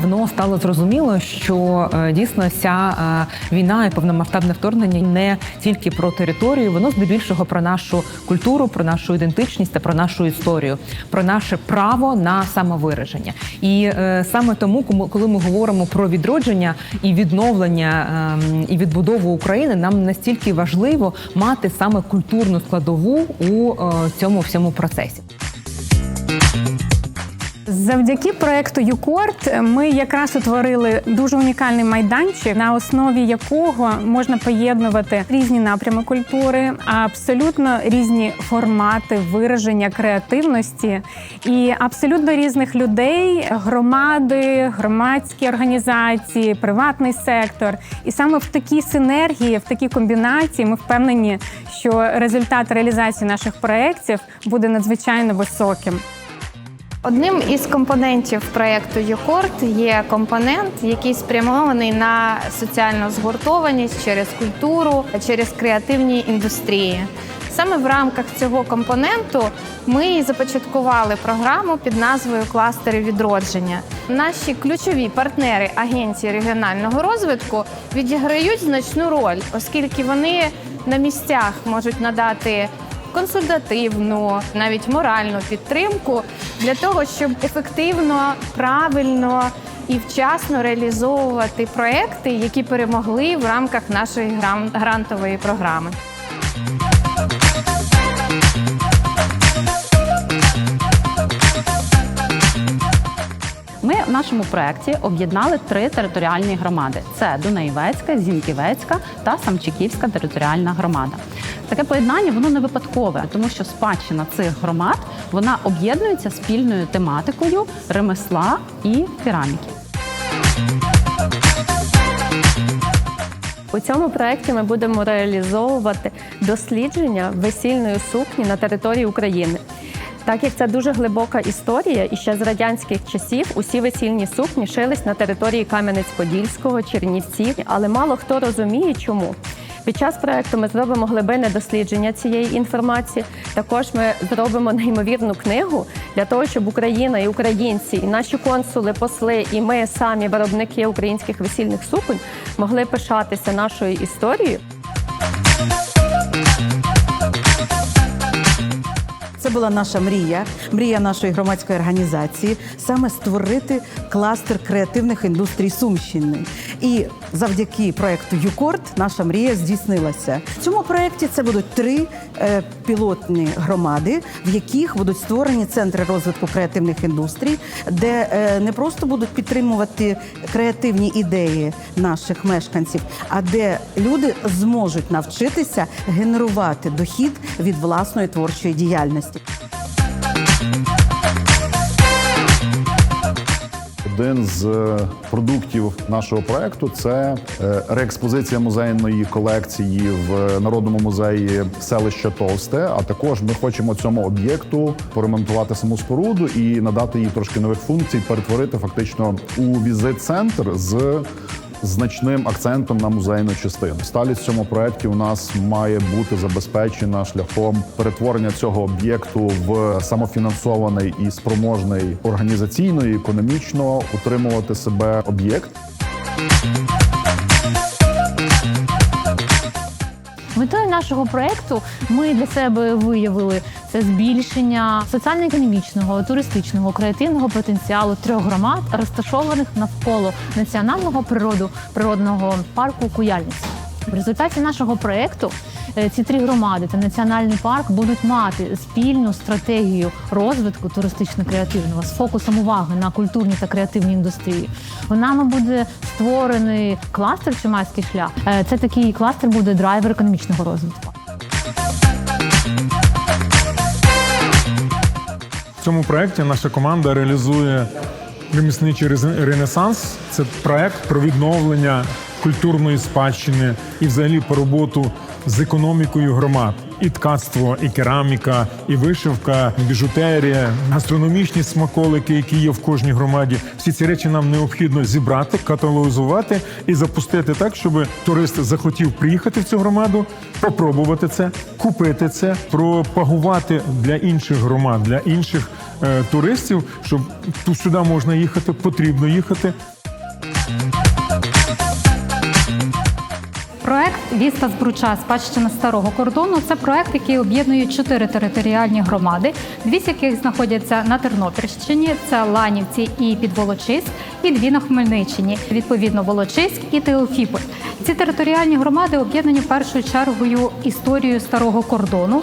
давно стало зрозуміло, що е, дійсно ця е, війна і повномасштабне вторгнення не тільки про територію, воно здебільшого про нашу культуру, про нашу ідентичність та про нашу історію, про наше право на самовираження. І е, саме тому, коли ми говоримо про відродження і відновлення ем, і відбудову України, нам настільки важливо мати саме культурну складову у цьому всьому процесі. Завдяки проекту ЮКОРТ ми якраз утворили дуже унікальний майданчик, на основі якого можна поєднувати різні напрями культури, абсолютно різні формати вираження креативності і абсолютно різних людей, громади, громадські організації, приватний сектор. І саме в такій синергії, в такій комбінації, ми впевнені, що результат реалізації наших проєктів буде надзвичайно високим. Одним із компонентів проєкту ЮКОРТ є компонент, який спрямований на соціальну згуртованість через культуру, через креативні індустрії. Саме в рамках цього компоненту ми започаткували програму під назвою Кластери відродження. Наші ключові партнери Агенції регіонального розвитку відіграють значну роль, оскільки вони на місцях можуть надати консультативну, навіть моральну підтримку для того, щоб ефективно, правильно і вчасно реалізовувати проекти, які перемогли в рамках нашої грантової програми. Нашому проєкті об'єднали три територіальні громади: це Дунаєвецька, Зіньківецька та Самчиківська територіальна громада. Таке поєднання воно не випадкове, тому що спадщина цих громад вона об'єднується спільною тематикою ремесла і кераміки. У цьому проєкті ми будемо реалізовувати дослідження весільної сукні на території України. Так як це дуже глибока історія, і ще з радянських часів усі весільні сукні шились на території Кам'янець-Подільського, Чернівців, але мало хто розуміє, чому. Під час проекту ми зробимо глибинне дослідження цієї інформації. Також ми зробимо неймовірну книгу для того, щоб Україна і українці, і наші консули, посли, і ми самі виробники українських весільних суконь могли пишатися нашою історією. Це була наша мрія, мрія нашої громадської організації саме створити кластер креативних індустрій Сумщини. І завдяки проекту ЮКОРТ наша мрія здійснилася. В цьому проекті це будуть три е, пілотні громади, в яких будуть створені центри розвитку креативних індустрій, де е, не просто будуть підтримувати креативні ідеї наших мешканців, а де люди зможуть навчитися генерувати дохід від власної творчої діяльності. Один з е, продуктів нашого проекту це е, реекспозиція музейної колекції в народному музеї селища Товсте. А також ми хочемо цьому об'єкту поремонтувати саму споруду і надати їй трошки нових функцій, перетворити фактично у візит-центр з значним акцентом на музейну частину. Сталість в цьому проекті у нас має бути забезпечена шляхом перетворення цього об'єкту в самофінансований і спроможний організаційно і економічно утримувати себе об'єкт. Метою нашого проекту ми для себе виявили це збільшення соціально-економічного, туристичного, креативного потенціалу трьох громад, розташованих навколо національного природу природного парку Куяльниця. В результаті нашого проекту е, ці три громади та національний парк будуть мати спільну стратегію розвитку туристично-креативного з фокусом уваги на культурні та креативні індустрії. Нами буде створений кластер Чумайський шлях. Е, Це такий кластер буде драйвер економічного розвитку. Цьому проєкті наша команда реалізує ремісничий рез- ренесанс. Це проект про відновлення культурної спадщини і взагалі по роботу з економікою громад. І ткацтво, і кераміка, і вишивка, біжутерія, гастрономічні смаколики, які є в кожній громаді. Всі ці речі нам необхідно зібрати, каталогізувати і запустити так, щоб турист захотів приїхати в цю громаду, попробувати це, купити це, пропагувати для інших громад, для інших е, туристів, що тут сюди можна їхати, потрібно їхати. Віста Збруча спадщина старого кордону це проект, який об'єднує чотири територіальні громади, дві з яких знаходяться на Тернопільщині. Це Ланівці і Підволочиськ, і дві на Хмельниччині. Відповідно, Волочиськ і Теофіполь. Ці територіальні громади об'єднані першою чергою історією старого кордону,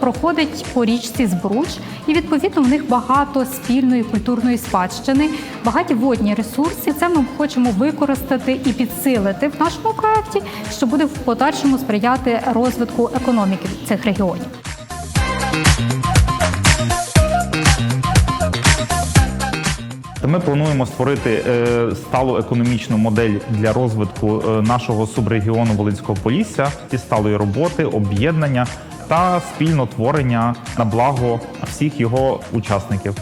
проходить по річці Збруч, і відповідно в них багато спільної культурної спадщини, багаті водні ресурси. Це ми хочемо використати і підсилити в нашому проекті, що буде в подальшому сприяти розвитку економіки цих регіонів. Ми плануємо створити е, сталу економічну модель для розвитку е, нашого субрегіону Волинського Полісся і сталої роботи, об'єднання та спільно творення на благо всіх його учасників.